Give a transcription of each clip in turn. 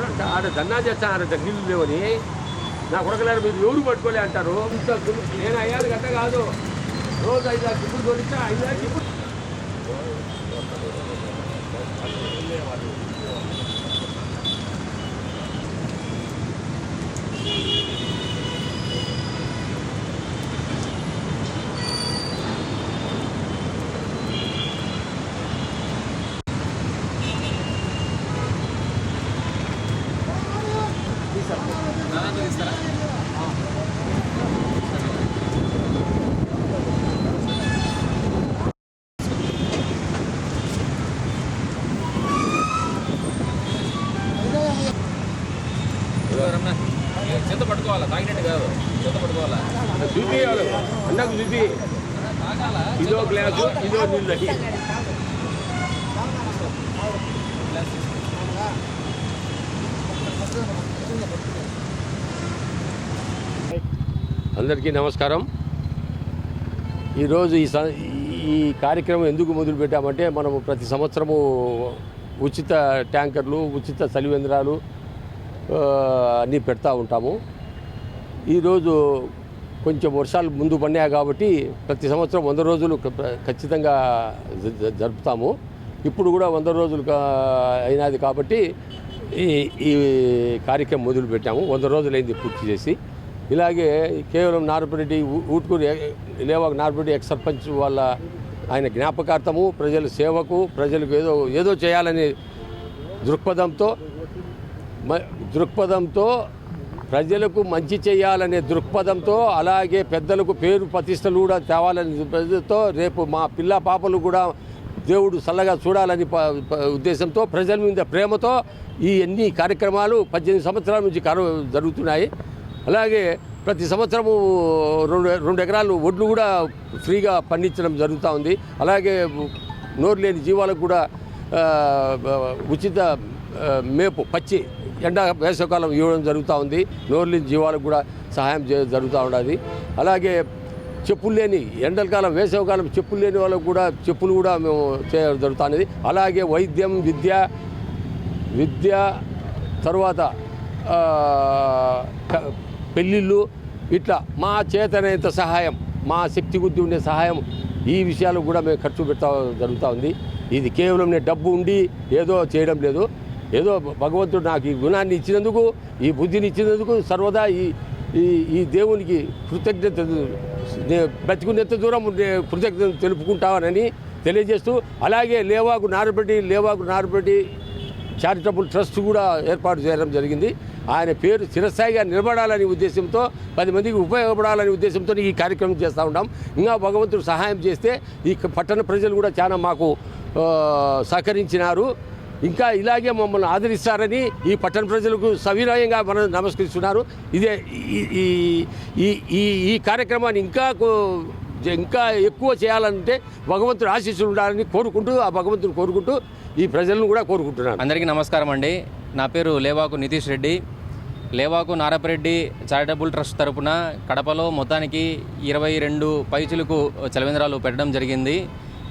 అంటే ఆడ ధన్నా ఆడ నీళ్ళు లేవని నా కొడకలేరు మీరు ఎవరు పట్టుకోలే అంటారు నేను అయ్యాలి గంట కాదు రోజు ఐదు ఆరు చిప్పుడు తోలిస్తే ఐదు you. చిప్పుడు చేత పట్టుకోవాలా? తాగినట్టు కాదు. చేత పట్టుకోవాలా? చూపి అన్నకు చూపి. తాగాల? ఇదో గ్లాసు ఇదో నీళ్ళు అందరికీ నమస్కారం. ఈరోజు ఈ స- ఈ కార్యక్రమం ఎందుకు మొదలుపెట్టామంటే మనము ప్రతి సంవత్సరము ఉచిత ట్యాంకర్లు ఉచిత చలివేంద్రాలు అన్నీ పెడతా ఉంటాము. ఈరోజు కొంచెం వర్షాలు ముందు పడినాయి కాబట్టి ప్రతి సంవత్సరం వంద రోజులు ఖచ్చితంగా జరుపుతాము. ఇప్పుడు కూడా వంద రోజులు అయినది కాబట్టి ఈ ఈ కార్యక్రమం మొదలు పెట్టాము. వంద రోజులైంది పూర్తి చేసి. ఇలాగే కేవలం నారపరెడ్డి ఊట్కూరు ఊటుకూరు లేవా నారపరెడ్డి ఎక్స్ సర్పంచ్ వాళ్ళ ఆయన జ్ఞాపకార్థము ప్రజల సేవకు ప్రజలకు ఏదో ఏదో చేయాలనే దృక్పథంతో మ- దృక్పథంతో ప్రజలకు మంచి చేయాలనే దృక్పథంతో అలాగే పెద్దలకు పేరు ప్రతిష్టలు కూడా తేవాలనే దృక్పథంతో రేపు మా పిల్ల పాపలు కూడా దేవుడు చల్లగా చూడాలని ఉద్దేశంతో ప్రజల మీద ప్రేమతో ఈ అన్ని కార్యక్రమాలు పద్దెనిమిది సంవత్సరాల నుంచి కరు జరుగుతున్నాయి. అలాగే ప్రతి సంవత్సరము రెండు రెండు ఎకరాలు ఒడ్లు కూడా ఫ్రీగా పండించడం జరుగుతూ ఉంది. అలాగే నోరు లేని జీవాలకు కూడా ఉచిత మేపు పచ్చి ఎండ వేసవకాలం ఇవ్వడం జరుగుతూ ఉంది. నోరు లేని జీవాలకు కూడా సహాయం చే జరుగుతూ ఉన్నది అలాగే చెప్పులు లేని ఎండలకాలం వేసవకాలం చెప్పులు లేని వాళ్ళకు కూడా చెప్పులు కూడా మేము చేయడం జరుగుతున్నది అలాగే వైద్యం విద్య విద్య తర్వాత పెళ్ళిళ్ళు ఇట్లా మా చేతనైనంత సహాయం మా శక్తి కొద్ది ఉండే సహాయం ఈ విషయాలు కూడా మేము ఖర్చు పెట్టా జరుగుతూ ఉంది. ఇది కేవలం నేను డబ్బు ఉండి ఏదో చేయడం లేదు. ఏదో భగవంతుడు నాకు ఈ గుణాన్ని ఇచ్చినందుకు ఈ బుద్ధిని ఇచ్చినందుకు సర్వదా ఈ ఈ ఈ దేవునికి కృతజ్ఞత నేను బ్రతికున్నంత దూరం నేను కృతజ్ఞత తెలుపుకుంటానని తెలియజేస్తూ అలాగే లేవాకు నారబెట్టి లేవాకు నారబెట్టి చారిటబుల్ ట్రస్ట్ కూడా ఏర్పాటు చేయడం జరిగింది. ఆయన పేరు చిరస్థాయిగా నిలబడాలనే ఉద్దేశంతో పది మందికి ఉపయోగపడాలనే ఉద్దేశంతో ఈ కార్యక్రమం చేస్తూ ఉంటాం ఇంకా భగవంతుడు సహాయం చేస్తే ఈ పట్టణ ప్రజలు కూడా చాలా మాకు సహకరించినారు. ఇంకా ఇలాగే మమ్మల్ని ఆదరిస్తారని ఈ పట్టణ ప్రజలకు సవినయంగా మనం నమస్కరిస్తున్నారు. ఇదే ఈ ఈ- ఈ ఈ కార్యక్రమాన్ని ఇంకా కో- ఇంకా ఎక్కువ చేయాలంటే భగవంతుడు ఆశీస్సులు ఉండాలని కోరుకుంటూ ఆ భగవంతుని కోరుకుంటూ ఈ ప్రజలను కూడా కోరుకుంటున్నాను. అందరికీ నమస్కారం అండి. నా పేరు లేవాకు నితీష్ రెడ్డి. లేవాకు నారపరెడ్డి చారిటబుల్ ట్రస్ట్ తరపున కడపలో మొత్తానికి ఇరవై రెండు పైచులకు చలవేంద్రాలు పెట్టడం జరిగింది.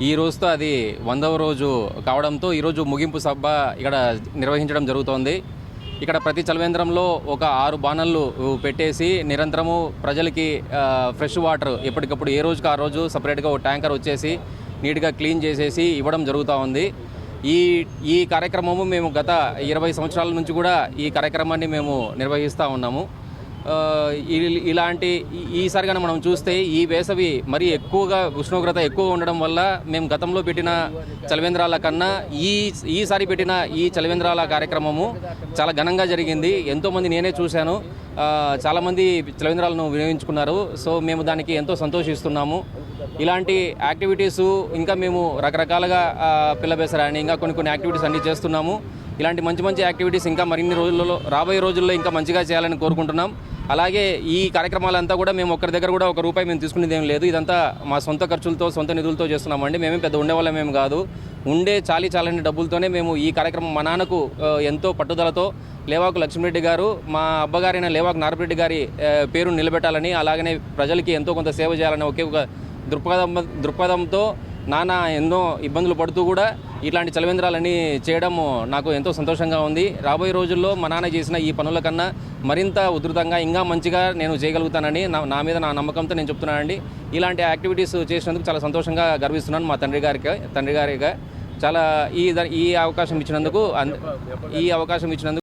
ఈ రోజుతో అది వందవ రోజు కావడంతో ఈరోజు ముగింపు సభ ఇక్కడ నిర్వహించడం జరుగుతోంది. ఇక్కడ ప్రతి చలవేంద్రంలో ఒక ఆరు బాణళ్ళు పెట్టేసి నిరంతరము ప్రజలకి ఫ్రెష్ వాటర్ ఎప్పటికప్పుడు ఏ రోజుకి ఆ రోజు సపరేట్గా ఒక ట్యాంకర్ వచ్చేసి నీట్గా క్లీన్ చేసేసి ఇవ్వడం జరుగుతూ ఉంది. ఈ ఈ కార్యక్రమము మేము గత ఇరవై సంవత్సరాల నుంచి కూడా ఈ కార్యక్రమాన్ని మేము నిర్వహిస్తూ ఉన్నాము. ఇలాంటి ఈ- ఈసారిగా మనం చూస్తే ఈ వేసవి మరీ ఎక్కువగా ఉష్ణోగ్రత ఎక్కువ ఉండడం వల్ల మేము గతంలో పెట్టిన చలవేంద్రాల కన్నా ఈ ఈసారి పెట్టిన ఈ చలవేంద్రాల కార్యక్రమము చాలా ఘనంగా జరిగింది. ఎంతోమంది నేనే చూశాను. చాలామంది చలవేంద్రాలను వినియోగించుకున్నారు. సో మేము దానికి ఎంతో సంతోషిస్తున్నాము. ఇలాంటి యాక్టివిటీస్ ఇంకా మేము రకరకాలుగా పిల్లబేసరాని ఇంకా కొన్ని కొన్ని యాక్టివిటీస్ అన్నీ చేస్తున్నాము. ఇలాంటి మంచి మంచి యాక్టివిటీస్ ఇంకా మరిన్ని రోజులలో రాబోయే రోజుల్లో ఇంకా మంచిగా చేయాలని కోరుకుంటున్నాం. అలాగే ఈ కార్యక్రమాలంతా కూడా మేము ఒక్కరి దగ్గర కూడా ఒక రూపాయి మేము తీసుకునేది ఏం లేదు. ఇదంతా మా సొంత ఖర్చులతో సొంత నిధులతో చేస్తున్నామండి. మేమేం పెద్ద ఉండేవాళ్ళం ఏం కాదు. ఉండే చాలీ చాలని డబ్బులతోనే మేము ఈ కార్యక్రమం మా నాన్నకు ఎంతో పట్టుదలతో లేవాకు లక్ష్మీరెడ్డి గారు మా అబ్బగారైన లేవాకు నారపరెడ్డి గారి పేరు నిలబెట్టాలని అలాగనే ప్రజలకి ఎంతో కొంత సేవ చేయాలని ఒకే ఒక దృక్పథం దృక్పథంతో నాన్న ఎన్నో ఇబ్బందులు పడుతూ కూడా ఇట్లాంటి చలవేంద్రాలన్నీ చేయడం నాకు ఎంతో సంతోషంగా ఉంది. రాబోయే రోజుల్లో మా నాన్న చేసిన ఈ పనుల కన్నా మరింత ఉధృతంగా ఇంకా మంచిగా నేను చేయగలుగుతానని నా నా మీద నా నమ్మకంతో నేను చెప్తున్నానండి. ఇలాంటి యాక్టివిటీస్ చేసినందుకు చాలా సంతోషంగా గర్విస్తున్నాను మా తండ్రి గారికి తండ్రి గారిగా చాలా ఈ ఈ అవకాశం ఇచ్చినందుకు ఈ అవకాశం ఇచ్చినందుకు